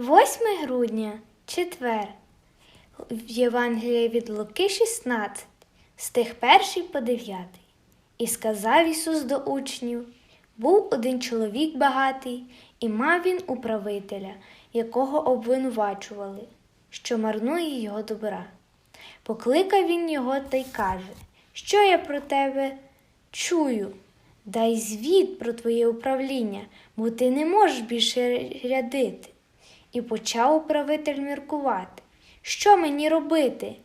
8 грудня, четвер. В Євангелії від Луки 16, стих 1 по 9. І сказав Ісус до учнів: був один чоловік багатий, і мав він управителя, якого обвинувачували, що марнує його добра. Покликав він його та й каже: Що я про тебе чую? Дай звіт про твоє управління, бо ти не можеш більше рядити. І почав управитель міркувати, що мені робити?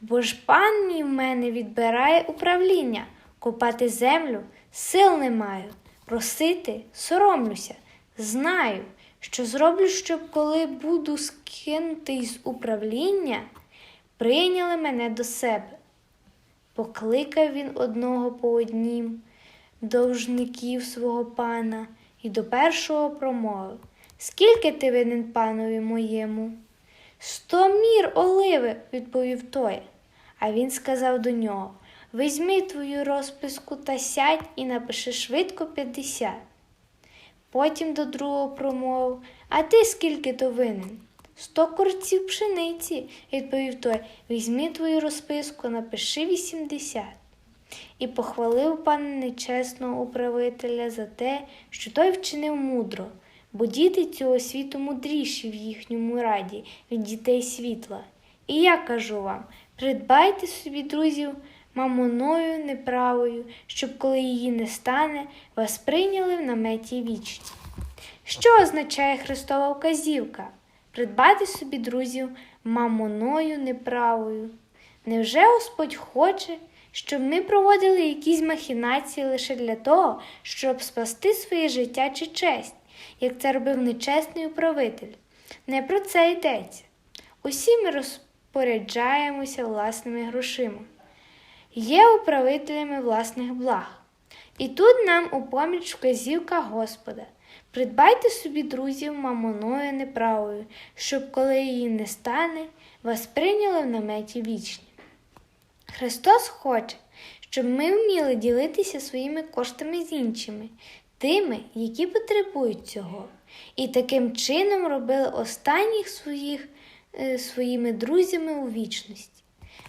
Бо ж пан мій в мене відбирає управління, копати землю сил не маю, просити соромлюся, знаю, що зроблю, щоб коли буду скинутий з управління, прийняли мене до себе. Покликав він одного по однім довжників свого пана і до першого промовив Скільки ти винен панові моєму? Сто мір оливи, відповів той. А він сказав до нього Візьми твою розписку та сядь і напиши швидко п'ятдесят. Потім до другого промовив А ти скільки то винен? Сто корців пшениці, відповів той. Візьми твою розписку, напиши вісімдесят. І похвалив пан нечесного управителя за те, що той вчинив мудро, бо діти цього світу мудріші в їхньому раді від дітей світла. І я кажу вам: придбайте собі друзів мамоною неправою, щоб коли її не стане, вас прийняли в наметі вічні. Що означає Христова вказівка? Придбати собі друзів мамоною неправою. Невже Господь хоче, щоб ми проводили якісь махінації лише для того, щоб спасти своє життя чи честь, як це робив нечесний управитель? Не про це йдеться. Усі ми розпоряджаємося власними грошима, є управителями власних благ. І тут нам у поміч вказівка Господа. Придбайте собі друзів мамоною неправою, щоб коли її не стане, вас прийняли в наметі вічні. Христос хоче, щоб ми вміли ділитися своїми коштами з іншими, тими, які потребують цього, і таким чином робили останніх своїх, е, своїми друзями у вічності.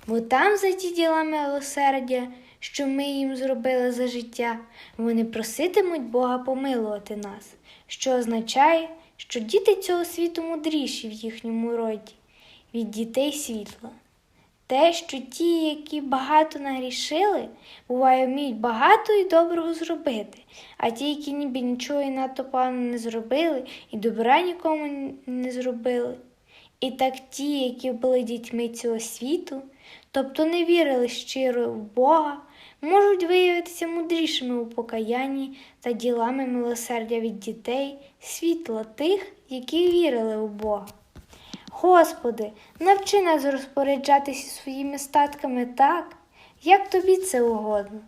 Бо там за ті діла милосердя, що ми їм зробили за життя, вони проситимуть Бога помилувати нас, що означає, що діти цього світу мудріші в їхньому роді від дітей світла. Те, що ті, які багато нагрішили, буває, вміють багато і доброго зробити, а ті, які ніби нічого і надто погано не зробили, і добра нікому не зробили. І так ті, які були дітьми цього світу, тобто не вірили щиро в Бога, можуть виявитися мудрішими у покаянні та ділами милосердя від дітей, світла тих, які вірили у Бога. Господи, навчи нас розпоряджатися своїми статками так, як тобі це угодно.